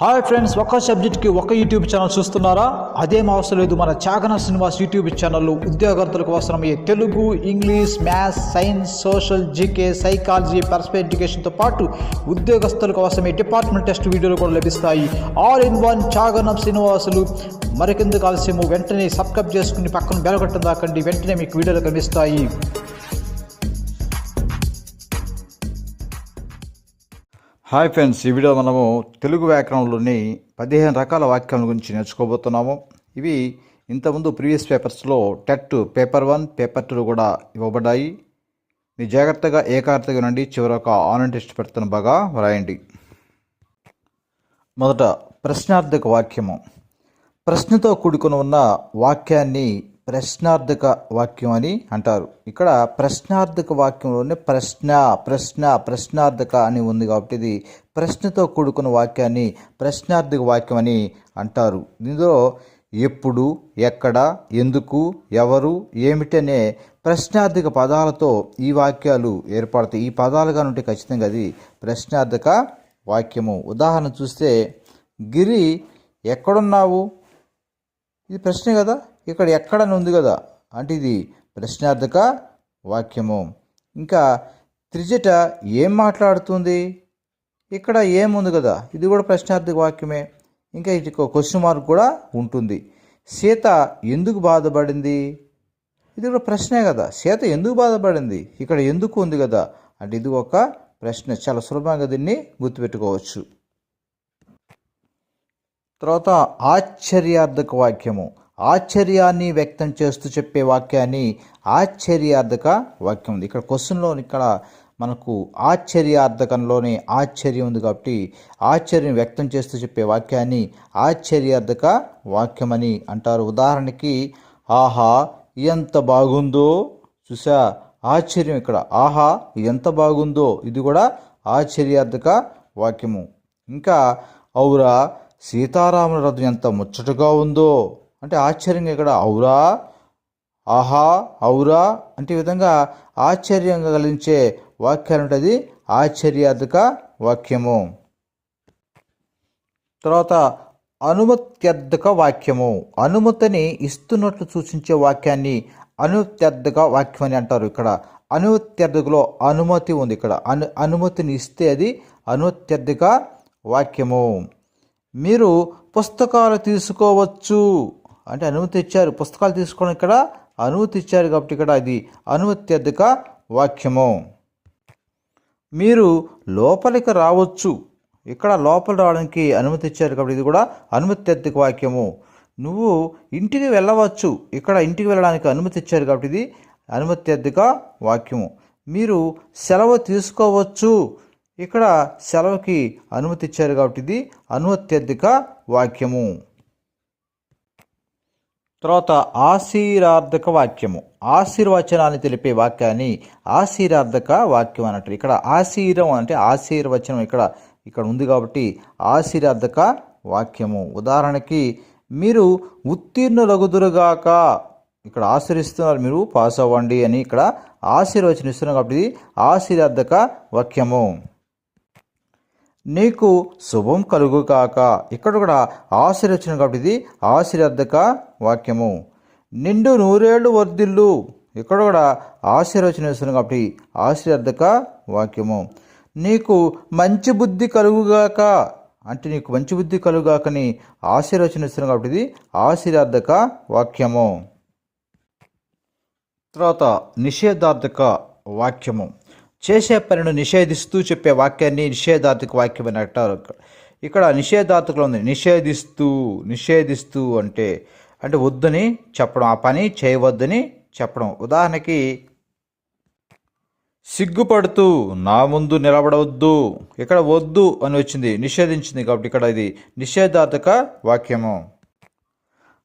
Hi friends ఒక సబ్జెక్ట్కి ఒక యూట్యూబ్ ఛానల్ చూస్తున్నారా? అదేం అవసరం లేదు మన చాగన శ్రీనివాస్ యూట్యూబ్ ఛానల్లో ఉద్యోగార్థులకు అవసరమయ్యే Telugu English maths science social GK psychology personal ఎడ్యుకేషన్తో పాటు ఉద్యోగస్తులకు అవసరమయ్యే డిపార్ట్మెంట్ టెస్ట్ వీడియోలు కూడా లభిస్తాయి. All in one Chaganam Srinivasulu. మరికెందుకు ఆలస్యము? వెంటనే సబ్స్క్రైబ్ చేసుకుని పక్కన బెలగొట్టం దాకండి. వెంటనే మీకు వీడియోలు కనిపిస్తాయి హాయ్ ఫ్రెండ్స్ ఈ వీడియో మనము తెలుగు వ్యాకరణంలోని పదిహేను రకాల వాక్యాల గురించి నేర్చుకోబోతున్నాము. ఇవి ఇంతకుముందు ప్రీవియస్ పేపర్స్లో TET paper one paper two కూడా ఇవ్వబడ్డాయి. మీ జాగ్రత్తగా ఏకాగ్రతగా నుండి చివరి ఒక ఆన్లైన్ టెస్ట్ పెడుతున్న బాగా వ్రాయండి. మొదట ప్రశ్నార్థక వాక్యము. ప్రశ్నతో కూడుకుని ఉన్న వాక్యాన్ని ప్రశ్నార్థక వాక్యం అని అంటారు. ఇక్కడ ప్రశ్నార్థక వాక్యంలోనే ప్రశ్న ప్రశ్న ప్రశ్నార్థక అని ఉంది కాబట్టి ఇది ప్రశ్నతో కూడుకున్న వాక్యాన్ని ప్రశ్నార్థక వాక్యం అని అంటారు. ఇందులో ఎప్పుడు ఎక్కడ ఎందుకు ఎవరు ఏమిటనే ప్రశ్నార్థక పదాలతో ఈ వాక్యాలు ఏర్పడతాయి. ఈ పదాలుగా ఉంటే ఖచ్చితంగా అది ప్రశ్నార్థక వాక్యము. ఉదాహరణ చూస్తే గిరి ఎక్కడున్నావు? ఇది ప్రశ్నే కదా? ఇక్కడ ఎక్కడని ఉంది కదా? అంటే ఇది ప్రశ్నార్థక వాక్యము. ఇంకా త్రిజట ఏం మాట్లాడుతుంది? ఇక్కడ ఏముంది కదా? ఇది కూడా ప్రశ్నార్థక వాక్యమే. ఇంకా ఇది క్వశ్చన్ మార్క్ కూడా ఉంటుంది. సీత ఎందుకు బాధపడింది? ఇది కూడా ప్రశ్నే కదా. సీత ఎందుకు బాధపడింది? ఇక్కడ ఎందుకు ఉంది కదా? అంటే ఇది ఒక ప్రశ్న. చాలా సులభంగా దీన్ని గుర్తుపెట్టుకోవచ్చు. తర్వాత ఆశ్చర్యార్థక వాక్యము. ఆశ్చర్యాన్ని వ్యక్తం చేస్తూ చెప్పే వాక్యాన్ని ఆశ్చర్యార్థక వాక్యం ఉంది. ఇక్కడ క్వశ్చన్లో ఇక్కడ మనకు ఆశ్చర్యార్థకంలోనే ఆశ్చర్యం ఉంది కాబట్టి ఆశ్చర్యం వ్యక్తం చేస్తూ చెప్పే వాక్యాన్ని ఆశ్చర్యార్థక వాక్యమని అంటారు. ఉదాహరణకి ఆహా ఎంత బాగుందో చూసా ఆశ్చర్యం ఇక్కడ. ఆహా ఎంత బాగుందో ఇది కూడా ఆశ్చర్యార్థక వాక్యము. ఇంకా ఔరా సీతారాముల రథం ఎంత ముచ్చటగా ఉందో అంటే ఆశ్చర్యంగా ఇక్కడ ఔరా ఆహా ఔరా అంటే విధంగా ఆశ్చర్యంగా కలిగించే వాక్యాలు ఉంటుంది ఆశ్చర్యార్థక వాక్యము. తర్వాత అనుమత్యర్థక వాక్యము. అనుమతిని ఇస్తున్నట్లు సూచించే వాక్యాన్ని అనుమత్యర్థక వాక్యం అని అంటారు ఇక్కడ. అనుత్యర్థకలో అనుమతి ఉంది ఇక్కడ. అను అనుమతిని ఇస్తే అది అనుమత్యర్థక వాక్యము. మీరు పుస్తకాలు తీసుకోవచ్చు. అంటే అనుమతి ఇచ్చారు పుస్తకాలు తీసుకోవడం ఇక్కడ అనుమతి ఇచ్చారు కాబట్టి ఇక్కడ అది అనుమత్యర్థక వాక్యము. మీరు లోపలికి రావచ్చు. ఇక్కడ లోపల రావడానికి అనుమతి ఇచ్చారు కాబట్టి ఇది కూడా అనుమత్యర్థక వాక్యము. నువ్వు ఇంటికి వెళ్ళవచ్చు. ఇక్కడ ఇంటికి వెళ్ళడానికి అనుమతి ఇచ్చారు కాబట్టి ఇది అనుమత్యర్థక వాక్యము. మీరు సెలవు తీసుకోవచ్చు. ఇక్కడ సెలవుకి అనుమతి ఇచ్చారు కాబట్టి ఇది అనుమత్యర్థిక వాక్యము. తర్వాత ఆశీర్వార్థక వాక్యము. ఆశీర్వచనాన్ని తెలిపే వాక్యాన్ని ఆశీర్వార్థక వాక్యం అన్నట్టు. ఇక్కడ ఆశీరం అంటే ఆశీర్వచనం ఇక్కడ ఇక్కడ ఉంది కాబట్టి ఆశీర్వార్థక వాక్యము. ఉదాహరణకి మీరు ఉత్తీర్ణులగుదురుగాక ఇక్కడ ఆశ్రయిస్తున్నారు మీరు పాస్ అవ్వండి అని ఇక్కడ ఆశీర్వచనం ఇస్తున్నారు కాబట్టి ఇది ఆశీర్వార్థక వాక్యము. నీకు శుభం కలుగు కాక ఇక్కడ కూడా ఆశీర్వచనం కాబట్టి ఇది ఆశీర్వార్థక వాక్యము. నిండు నూరేళ్ళు వర్ధిల్లు. ఇక్కడ కూడా ఆశీర్వచనం ఇస్తున్నాం కాబట్టి ఆశీర్వార్థక వాక్యము. నీకు మంచి బుద్ధి కలుగుగాక. అంటే నీకు మంచి బుద్ధి కలుగాకని ఆశీర్వచనం ఇస్తున్నాం కాబట్టి ఇది ఆశీర్వార్థక వాక్యము. తర్వాత నిషేధార్థక వాక్యము. చేసే పనిని నిషేధిస్తూ చెప్పే వాక్యాన్ని నిషేధార్థక వాక్యం అని అంటారు. ఇక్కడ నిషేధార్థకలో ఉంది. నిషేధిస్తూ నిషేధిస్తూ అంటే అంటే వద్దని చెప్పడం ఆ పని చేయవద్దని చెప్పడం. ఉదాహరణకి సిగ్గుపడుతూ నా ముందు నిలబడవద్దు ఇక్కడ వద్దు అని వచ్చింది నిషేధించింది కాబట్టి ఇక్కడ ఇది నిషేధార్థక వాక్యము.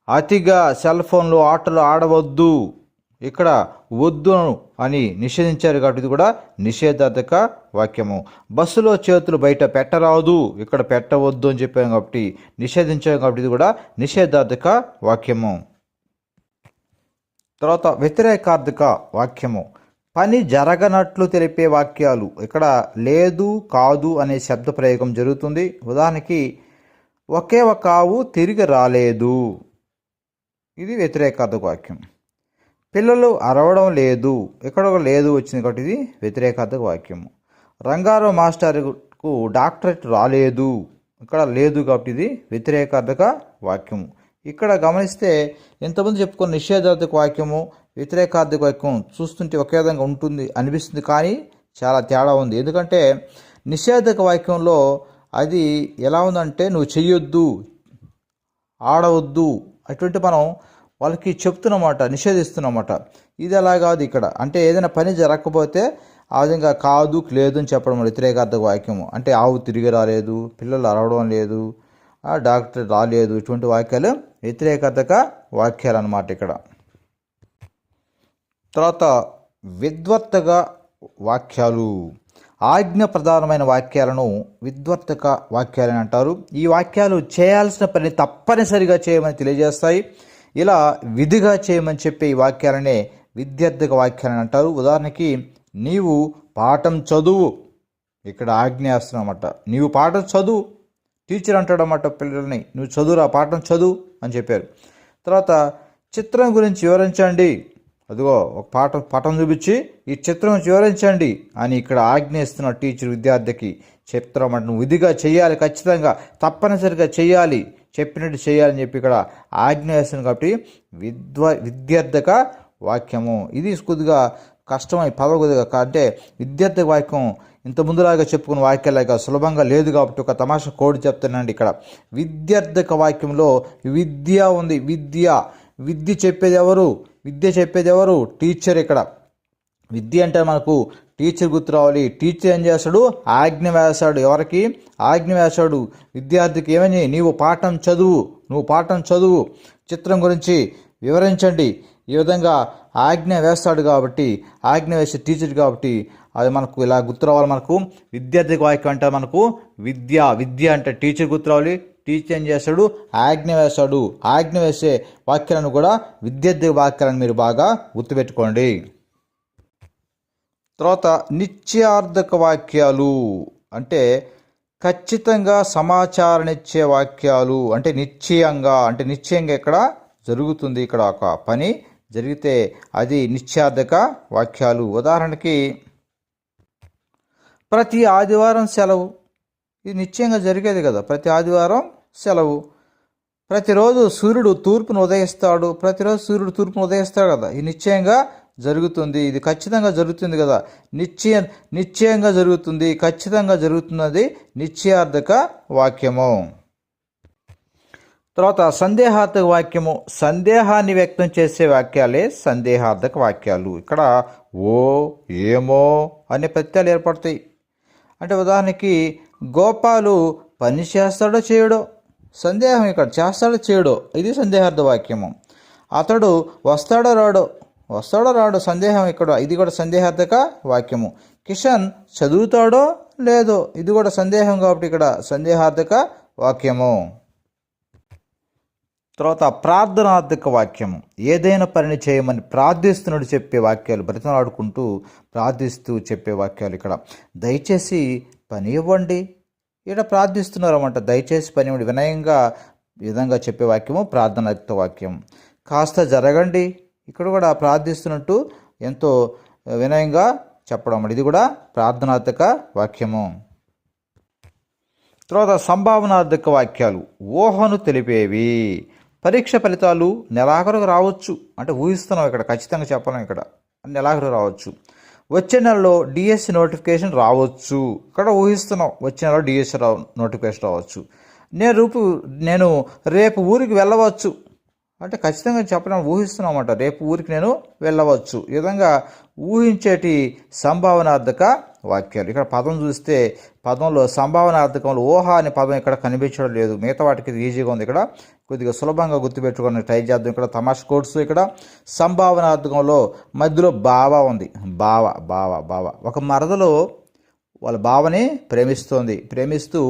అతిగా సెల్ ఫోన్లో ఆటలు ఆడవద్దు ఇక్కడ వద్దు అని నిషేధించారు కాబట్టి ఇది కూడా నిషేధార్థక వాక్యము. బస్సులో చేతులు బయట పెట్టరాదు ఇక్కడ పెట్టవద్దు అని చెప్పాము కాబట్టి నిషేధించాము కాబట్టి ఇది కూడా నిషేధార్థక వాక్యము. తర్వాత వ్యతిరేకార్థక వాక్యము. పని జరగనట్లు తెలిపే వాక్యాలు. ఇక్కడ లేదు కాదు అనే శబ్ద ప్రయోగం జరుగుతుంది. ఉదాహరణకి ఒకే ఒక ఆవు తిరిగి రాలేదు. ఇది వ్యతిరేకార్థక వాక్యం. పిల్లలు అరవడం లేదు. ఇక్కడ ఒక లేదు వచ్చింది కాబట్టి ఇది వ్యతిరేకార్థక వాక్యము రంగారావు మాస్టర్కు డాక్టరేట్ రాలేదు. ఇక్కడ లేదు కాబట్టి ఇది వ్యతిరేకార్థక వాక్యము ఇక్కడ గమనిస్తే ఎంతమంది చెప్పుకున్న నిషేధార్థక వాక్యము వ్యతిరేకార్థక వాక్యం చూస్తుంటే ఒకే విధంగా ఉంటుంది అనిపిస్తుంది కానీ చాలా తేడా ఉంది. ఎందుకంటే నిషేధక వాక్యంలో అది ఎలా ఉందంటే నువ్వు చెయ్యొద్దు ఆడవద్దు అటువంటి మనం వాళ్ళకి చెప్తున్నమాట నిషేధిస్తున్నమాట. ఇది ఎలా కాదు ఇక్కడ. అంటే ఏదైనా పని జరగకపోతే ఆ విధంగా కాదు లేదు అని చెప్పడం వ్యతిరేకార్థక వాక్యము. అంటే ఆవు తిరిగి రాలేదు పిల్లలు అరవడం లేదు డాక్టర్ రాలేదు ఇటువంటి వాక్యాలు వ్యతిరేకార్థక వాక్యాలు అనమాట ఇక్కడ. తర్వాత విద్వర్తక వాక్యాలు. ఆజ్ఞ ప్రధానమైన వాక్యాలను విద్వర్తక వాక్యాలని అంటారు. ఈ వాక్యాలు చేయాల్సిన పని తప్పనిసరిగా చేయమని తెలియజేస్తాయి. ఇలా విధిగా చేయమని చెప్పే ఈ వాక్యాలనే విద్యార్థిక వాక్యాలని అంటారు. ఉదాహరణకి నీవు పాఠం చదువు. ఇక్కడ ఆజ్ఞేస్తున్నమాట నీవు పాఠం చదువు. టీచర్ అంటాడన్నమాట పిల్లల్ని. నువ్వు చదువురా పాఠం చదువు అని చెప్పారు. తర్వాత చిత్రం గురించి వివరించండి. అదిగో ఒక పాఠం పటం చూపించి ఈ చిత్రం వివరించండి అని ఇక్కడ ఆజ్ఞయిస్తున్న టీచర్ విద్యార్థికి చిత్రం అంటే నువ్వు విధిగా చేయాలి ఖచ్చితంగా తప్పనిసరిగా చేయాలి. చెప్పినట్టు చేయాలని చెప్పి ఇక్కడ ఆజ్ఞ వేస్తుంది కాబట్టి విద్వ విద్యార్థక వాక్యము. ఇది కొద్దిగా కష్టమై పదవి కొద్దిగా అంటే విద్యార్థి వాక్యం ఇంత ముందులాగా చెప్పుకున్న వాక్యాలాగా సులభంగా లేదు కాబట్టి ఒక తమాషా కోడ్ చెప్తున్నాండి ఇక్కడ. విద్యార్థక వాక్యంలో విద్య ఉంది. విద్య. విద్య చెప్పేది ఎవరు? విద్య చెప్పేది ఎవరు? టీచర్ ఇక్కడ. విద్య అంటే మనకు టీచర్ గుర్తు రావాలి. టీచర్ ఏం చేస్తాడు? ఆజ్ఞ వేస్తాడు. ఎవరికి? ఆజ్ఞ వేస్తాడు. విద్యార్థికి ఏమని? నీవు పాఠం చదువు. నువ్వు పాఠం చదువు. చిత్రం గురించి వివరించండి. ఈ విధంగా ఆజ్ఞ వేస్తాడు కాబట్టి ఆజ్ఞ వేసే టీచర్ కాబట్టి అది మనకు ఇలా గుర్తు రావాలి మనకు. విద్యార్థికి వాక్యం అంటే మనకు విద్య. విద్య అంటే టీచర్ గుర్తు రావాలి. టీచర్ ఏం చేస్తాడు? ఆజ్ఞ వేస్తాడు. ఆజ్ఞ వేసే వాక్యాలను కూడా విద్యార్థి వాక్యాలను మీరు బాగా గుర్తుపెట్టుకోండి. తర్వాత నిత్యార్థక వాక్యాలు అంటే ఖచ్చితంగా సమాచారాన్నిచ్చే వాక్యాలు అంటే నిశ్చయంగా అంటే నిశ్చయంగా ఇక్కడ జరుగుతుంది ఇక్కడ ఒక పని జరిగితే అది నిత్యార్థక వాక్యాలు. ఉదాహరణకి ప్రతి ఆదివారం సెలవు. ఇది నిశ్చయంగా జరిగేది కదా. ప్రతి ఆదివారం సెలవు. ప్రతిరోజు సూర్యుడు తూర్పును ఉదయిస్తాడు. ప్రతిరోజు సూర్యుడు తూర్పును ఉదయిస్తాడు కదా. ఇది నిశ్చయంగా జరుగుతుంది. ఇది ఖచ్చితంగా జరుగుతుంది కదా. నిశ్చయ నిశ్చయంగా జరుగుతుంది. ఖచ్చితంగా జరుగుతున్నది నిశ్చయార్థక వాక్యము. తర్వాత సందేహార్థక వాక్యము. సందేహాన్ని వ్యక్తం చేసే వాక్యాలే సందేహార్థక వాక్యాలు. ఇక్కడ ఓ ఏమో అనే ప్రత్యయాలు ఏర్పడతాయి. అంటే ఉదాహరణకి గోపాలు పని చేస్తాడో చేయడో సందేహం ఇక్కడ చేస్తాడో చేయడో ఇది సందేహార్థ వాక్యము. అతడు వస్తాడో రాడో వస్తాడో రాడో సందేహం ఇక్కడ ఇది కూడా సందేహార్థక వాక్యము. కిషన్ చదువుతాడో లేదో? ఇది కూడా సందేహం కాబట్టి ఇక్కడ సందేహార్థక వాక్యము. తర్వాత ప్రార్థనార్థక వాక్యము. ఏదైనా పనిని చేయమని ప్రార్థిస్తున్నాడు చెప్పే వాక్యాలు బ్రతిమలాడుకుంటూ ప్రార్థిస్తూ చెప్పే వాక్యాలు ఇక్కడ. దయచేసి పని ఇవ్వండి. ఇక్కడ ప్రార్థిస్తున్నారన్నమాట. దయచేసి పని ఇవ్వండి. వినయంగా విధంగా చెప్పే వాక్యము ప్రార్థనార్థక వాక్యం. కాస్త జరగండి. ఇక్కడ కూడా ప్రార్థిస్తున్నట్టు ఎంతో వినయంగా చెప్పడం ఇది కూడా ప్రార్థనార్థక వాక్యము. తర్వాత సంభావనార్థక వాక్యాలు. ఊహను తెలిపేవి. పరీక్ష ఫలితాలు నెలాఖరుకు రావచ్చు. అంటే ఊహిస్తున్నాం ఇక్కడ ఖచ్చితంగా చెప్పలేం ఇక్కడ. నెలాఖరు రావచ్చు. వచ్చే నెలలో డిఎస్సి నోటిఫికేషన్ రావచ్చు. ఇక్కడ ఊహిస్తున్నాం వచ్చే నెలలో డిఎస్సి రా నోటిఫికేషన్ రావచ్చు. నేను రూపు నేను రేపు ఊరికి వెళ్ళవచ్చు. అంటే ఖచ్చితంగా చెప్పడం ఊహిస్తున్నామట రేపు ఊరికి నేను వెళ్ళవచ్చు. ఈ విధంగా ఊహించేటి సంభావనార్థక వాక్యాలు. ఇక్కడ పదం చూస్తే పదంలో సంభావనార్థకంలో ఊహ అనే పదం ఇక్కడ కనిపించడం లేదు. మిగతా వాటికి ఈజీగా ఉంది ఇక్కడ. కొద్దిగా సులభంగా గుర్తుపెట్టుకొని ట్రై చేద్దాం. ఇక్కడ తమాష కోర్సు ఇక్కడ. సంభావనార్థకంలో మధ్యలో బావ ఉంది. బావ బావ బావ. ఒక మరదలో వాళ్ళ బావని ప్రేమిస్తోంది. ప్రేమిస్తూ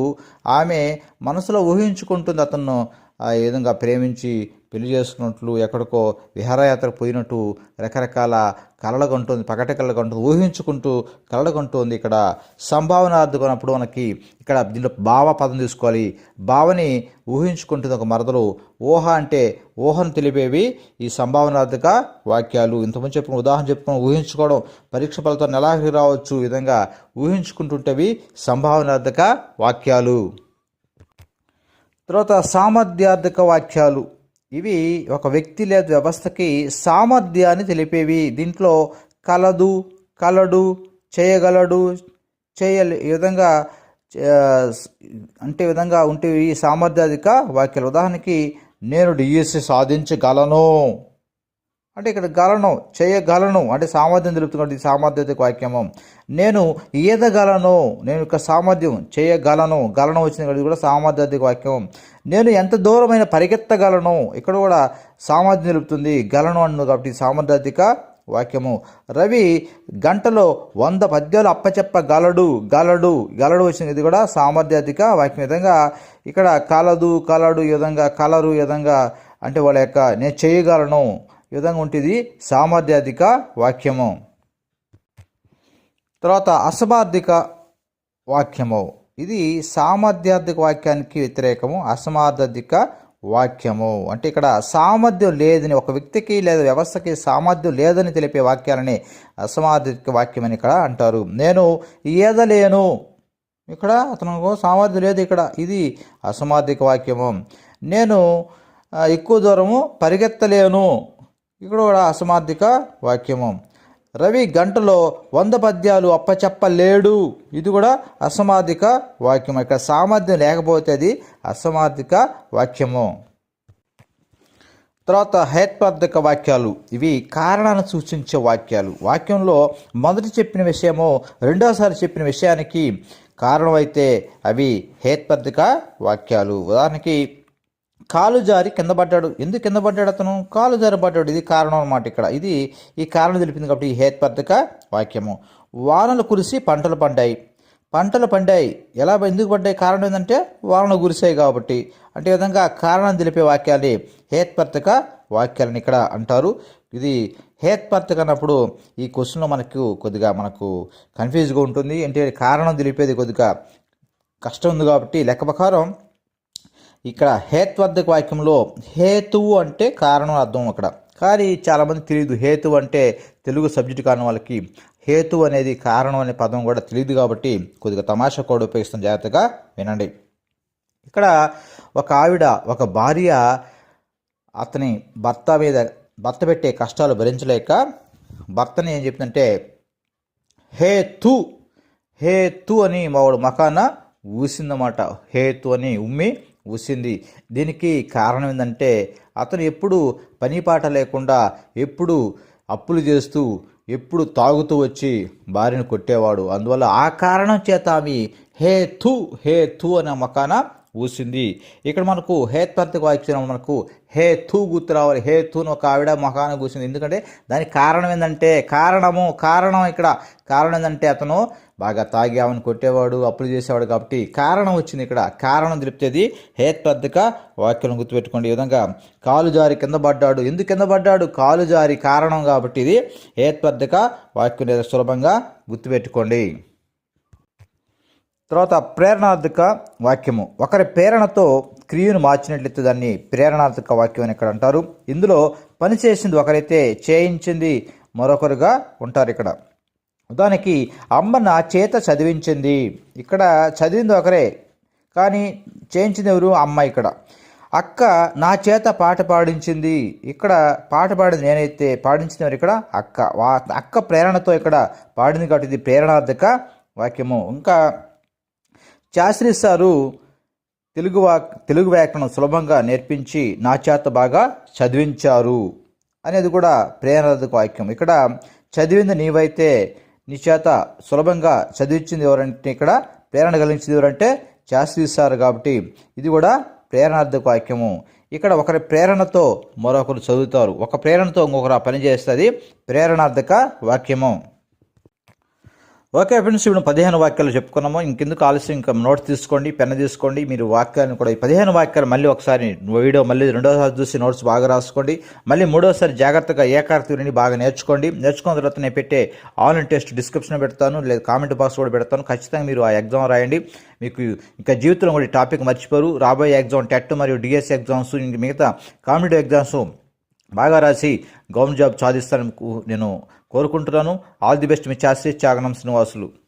ఆమె మనసులో ఊహించుకుంటుంది అతను ఆ విధంగా ప్రేమించి పెళ్ళి చేసుకున్నట్లు ఎక్కడికో విహారయాత్ర పోయినట్టు రకరకాల కళలు ఉంటుంది పగటి ఊహించుకుంటూ కళలు కొంటుంది ఇక్కడ. సంభావనార్థకున్నప్పుడు మనకి ఇక్కడ దీంట్లో భావ పదం తీసుకోవాలి. భావని ఊహించుకుంటుంది ఒక మరదలు. ఊహ అంటే ఊహను తెలిపేవి ఈ సంభావనార్థక వాక్యాలు. ఇంతకుముందు చెప్పిన ఉదాహరణ చెప్పుకొని ఊహించుకోవడం పరీక్ష ఫలితాలు నెలాఖరి రావచ్చు విధంగా ఊహించుకుంటుంటేవి సంభావనార్థక వాక్యాలు. తర్వాత సామర్థ్యార్థక వాక్యాలు. ఇవి ఒక వ్యక్తి లేదా వ్యవస్థకి సామర్థ్యాన్ని తెలిపేవి. దీంట్లో కలదు కలడు చేయగలడు చేయలే ఈ విధంగా అంటే విధంగా ఉంటే ఈ సామర్థ్యాధిక వాక్యాలు ఉదాహరణకి నేను డిఎస్సి సాధించగలను. అంటే ఇక్కడ గలను చేయగలను అంటే సామర్థ్యం తెలుపుతున్నది సామర్థ్యత వాక్యము. నేను ఈదగలను నేను యొక్క సామర్థ్యం చేయగలను గలను వచ్చింది ఇది కూడా సామర్థ్యత వాక్యం నేను ఎంత దూరమైన పరిగెత్తగలను ఇక్కడ కూడా సామర్థ్యం తెలుపుతుంది గలను అన్ను కాబట్టి సామర్థ్యాధిక వాక్యము. రవి గంటలో వంద పద్యాలు అప్పచెప్పగలడు గలడు గలడు వచ్చింది ఇది కూడా సామర్థ్యాధిక వాక్యం. విధంగా ఇక్కడ కలదు కలడు ఈ విధంగా కలరు ఈ విధంగా అంటే వాళ్ళ యొక్క నేను చేయగలను విధంగా ఉంటుంది సామర్థ్యాధిక వాక్యము. తర్వాత అసమార్థిక వాక్యము. ఇది సామర్థ్యార్థిక వాక్యానికి వ్యతిరేకము అసమార్థిక వాక్యము. అంటే ఇక్కడ సామర్థ్యం లేదని ఒక వ్యక్తికి లేదా వ్యవస్థకి సామర్థ్యం లేదని తెలిపే వాక్యాలని అసమార్థిక వాక్యం అని ఇక్కడ అంటారు. నేను ఈదలేను ఇక్కడ అతను సామర్థ్యం లేదు ఇక్కడ. ఇది అసమార్థిక వాక్యము. నేను ఎక్కువ దూరము పరిగెత్తలేను. ఇక్కడ కూడా అసమార్థిక వాక్యము. రవి గంటలో వంద పద్యాలు అప్పచెప్పలేడు. ఇది కూడా అసమార్థిక వాక్యం ఇక్కడ సామర్థ్యం లేకపోతే అది అసమార్థిక వాక్యము. తర్వాత హేత్పార్థక వాక్యాలు. ఇవి కారణాన్ని సూచించే వాక్యాలు. వాక్యంలో మొదటి చెప్పిన విషయము రెండోసారి చెప్పిన విషయానికి కారణమైతే అవి హేత్పార్థక వాక్యాలు. ఉదాహరణకి కాలు జారి కింద పడ్డాడు. ఎందుకు కింద పడ్డాడు అతను? కాలు జారి పడ్డాడు. ఇది కారణం అనమాట ఇక్కడ. ఇది ఈ కారణం తెలిపింది కాబట్టి ఈ హేత్పర్థక వాక్యము. వానలు కురిసి పంటలు పండాయి. పంటలు పండాయి. ఎలా ఎందుకు పడ్డాయి? కారణం ఏంటంటే వానలు కురిసాయి కాబట్టి. అంటే విధంగా కారణం తెలిపే వాక్యాలే హేత్పర్థక వాక్యాలని ఇక్కడ అంటారు. ఇది హేత్పర్థక అన్నప్పుడు ఈ క్వశ్చన్లో మనకు కొద్దిగా మనకు కన్ఫ్యూజ్గా ఉంటుంది. అంటే కారణం తెలిపేది కొద్దిగా కష్టం ఉంది కాబట్టి లెక్క ప్రకారం ఇక్కడ హేత్వర్ధక వాక్యంలో హేతువు అంటే కారణం అర్థం అక్కడ. కానీ చాలామంది తెలియదు హేతు అంటే తెలుగు సబ్జెక్టు కారణం వాళ్ళకి హేతు అనేది కారణం అనే పదం కూడా తెలియదు కాబట్టి కొద్దిగా తమాషా కూడా ఉపయోగిస్తాం జాగ్రత్తగా వినండి. ఇక్కడ ఒక ఆవిడ ఒక భార్య అతని భర్త మీద భర్త పెట్టే కష్టాలు భరించలేక భర్తని ఏం చెప్తుందంటే హేతు హేతు అని మావాడు మకాన ఊసిందన్నమాట. హేతు అని ఉమ్మి ఉసింది దీనికి కారణం ఏంటంటే అతను ఎప్పుడు పని పాట లేకుండా ఎప్పుడు అప్పులు చేస్తూ ఎప్పుడు తాగుతూ వచ్చి భార్యను కొట్టేవాడు. అందువల్ల ఆ కారణం చేత ఆమె హే థు హే థు అనే మకాన ఊసింది. ఇక్కడ మనకు హేత్పర్తికి వాయిచ్చిన మనకు హే థూ గుర్తు రావాలి. హే థూను ఒక ఆవిడ మకాన కూర్చుంది. ఎందుకంటే దానికి కారణం ఏంటంటే కారణము కారణం ఇక్కడ. కారణం ఏంటంటే అతను బాగా తాగి ఆమెను కొట్టేవాడు అప్పులు చేసేవాడు కాబట్టి కారణం వచ్చింది ఇక్కడ. కారణం తెలిపితేది హేత్పర్తిక వాక్యం గుర్తుపెట్టుకోండి. ఈ విధంగా కాలు జారి కింద పడ్డాడు. ఎందుకు కింద పడ్డాడు? కాలు జారి కారణం కాబట్టి ఇది హేత్పర్తిక వాక్యం లేదా సులభంగా గుర్తుపెట్టుకోండి. తర్వాత ప్రేరణార్థక వాక్యము. ఒకరి ప్రేరణతో క్రియను మార్చినట్లయితే దాన్ని ప్రేరణార్థక వాక్యం అని ఇక్కడ అంటారు. ఇందులో పని చేసింది ఒకరైతే చేయించింది మరొకరుగా ఉంటారు ఇక్కడ. ఉదాహరణకి అమ్మ నా చేత చదివించింది. ఇక్కడ చదివింది ఒకరే కానీ చేయించింది ఎవరు? అమ్మ ఇక్కడ. అక్క నా చేత పాట పాడించింది. ఇక్కడ పాట పాడింది నేనైతే పాడించింది ఎవరు ఇక్కడ? అక్క. వా అక్క ప్రేరణతో ఇక్కడ పాడింది కాబట్టి ఇది ప్రేరణార్థక వాక్యము. ఇంకా శాస్త్రి సారు తెలుగు వాక్ తెలుగు వ్యాకరణం సులభంగా నేర్పించి నా చేత బాగా చదివించారు అనేది కూడా ప్రేరణార్థక వాక్యం. ఇక్కడ చదివింది నీవైతే నీ చేత సులభంగా చదివించింది ఎవరంటే ఇక్కడ ప్రేరణ కలిగించింది ఎవరంటే శాస్త్రి సార్ కాబట్టి ఇది కూడా ప్రేరణార్థక వాక్యము. ఇక్కడ ఒకరి ప్రేరణతో మరొకరు చదువుతారు. ఒక ప్రేరణతో ఇంకొకరు ఆ పని చేస్తుంది ప్రేరణార్థక వాక్యము. ఓకే ఫ్రెండ్స్ ఇప్పుడు పదిహేను వాక్యాలు చెప్పుకున్నాము. ఇంకెందుకు ఆలస్యం? ఇంకా నోట్ తీసుకోండి పెన్ తీసుకోండి. మీరు వాక్యాలను కూడా ఈ పదిహేను వాక్యాలు మళ్ళీ ఒకసారి వీడియో మళ్ళీ రెండోసారి చూసి నోట్స్ బాగా రాసుకోండి. మళ్ళీ మూడోసారి జాగ్రత్తగా ఏకార్తి విని బాగా నేర్చుకోండి. నేర్చుకున్న తర్వాత నేను పెట్టే ఆన్లైన్ టెస్ట్ డిస్క్రిప్షన్ పెడతాను లేదా కామెంట్ బాక్స్ కూడా పెడతాను. ఖచ్చితంగా మీరు ఆ ఎగ్జామ్ రాయండి. మీకు ఇంకా జీవితంలో కూడా టాపిక్ మర్చిపోరు. రాబోయే ఎగ్జామ్ టెట్ మరియు డిఎస్ ఎగ్జామ్స్ ఇంక మిగతా కాంపిటేటివ్ ఎగ్జామ్స్ బాగా రాసి గవర్నమెంట్ జాబ్ సాధిస్తానని నేను కోరుకుంటున్నాను. ఆల్ ది బెస్ట్ మీ శాస్త్రి త్యాగనం శ్రీనివాసులు.